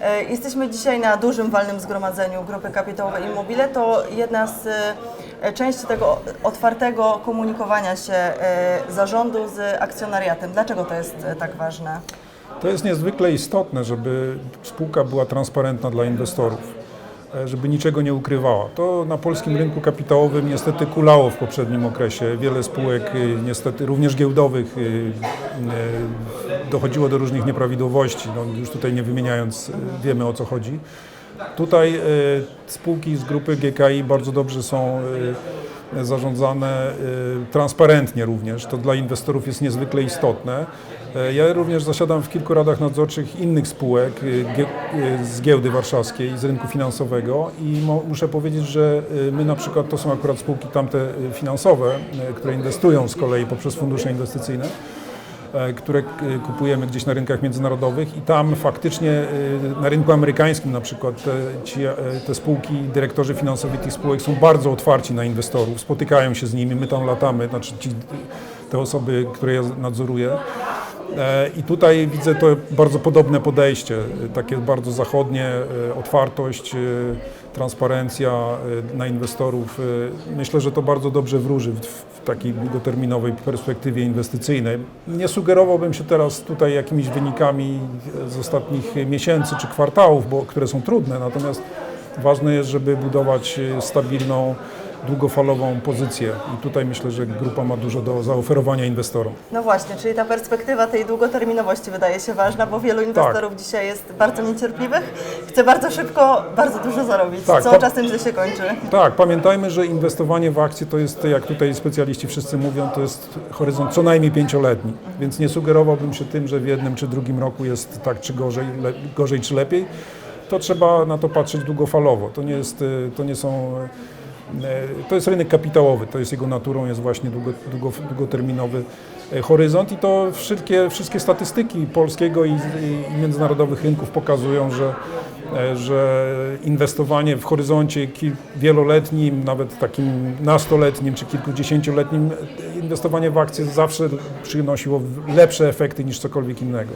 E, Jesteśmy dzisiaj na dużym walnym zgromadzeniu Grupy Kapitałowej Immobile. To jedna z e, części tego otwartego komunikowania się e, zarządu z akcjonariatem. Dlaczego to jest tak ważne? To jest niezwykle istotne, żeby spółka była transparentna dla inwestorów, żeby niczego nie ukrywała. To na polskim rynku kapitałowym niestety kulało w poprzednim okresie. Wiele spółek, y, niestety również giełdowych, y, dochodziło do różnych nieprawidłowości. No, już tutaj nie wymieniając, wiemy o co chodzi. Tutaj spółki z grupy GKI bardzo dobrze są zarządzane y, transparentnie również. To dla inwestorów jest niezwykle istotne. E, Ja również zasiadam w kilku radach nadzorczych innych spółek y, y, z giełdy warszawskiej, z rynku finansowego i muszę powiedzieć, że my na przykład to są akurat spółki tamte finansowe, które inwestują z kolei poprzez fundusze inwestycyjne które k- kupujemy gdzieś na rynkach międzynarodowych i tam faktycznie e, na rynku amerykańskim na przykład te, ci, e, te spółki, dyrektorzy finansowi tych spółek są bardzo otwarci na inwestorów, spotykają się z nimi, my tam latamy, znaczy ci, te osoby, które ja nadzoruję. E, I tutaj widzę to bardzo podobne podejście, e, takie bardzo zachodnie, e, otwartość, transparencja na inwestorów. Myślę, że to bardzo dobrze wróży w, takiej długoterminowej perspektywie inwestycyjnej. Nie sugerowałbym się teraz tutaj jakimiś wynikami z ostatnich miesięcy czy kwartałów, bo, które są trudne, natomiast ważne jest, żeby budować stabilną, długofalową pozycję i tutaj myślę, że grupa ma dużo do zaoferowania inwestorom. No właśnie, czyli ta perspektywa tej długoterminowości wydaje się ważna, bo wielu inwestorów dzisiaj jest bardzo niecierpliwych, chce bardzo szybko, bardzo dużo zarobić, Tak, co czasem źle się kończy. Tak, pamiętajmy, że inwestowanie w akcje to jest, jak tutaj specjaliści wszyscy mówią, to jest horyzont co najmniej pięcioletni, więc nie sugerowałbym się tym, że w jednym czy drugim roku jest tak czy gorzej, le, gorzej czy lepiej. To trzeba na to patrzeć długofalowo. To nie, jest, y, to nie są... y, To jest rynek kapitałowy, to jest jego naturą, jest właśnie długo, długo, długoterminowy y, horyzont i to wszystkie, wszystkie statystyki polskiego i, i międzynarodowych rynków pokazują, że e, że inwestowanie w horyzoncie wieloletnim, nawet takim nastoletnim czy kilkudziesięcioletnim, e, inwestowanie w akcje zawsze przynosiło lepsze efekty niż cokolwiek innego.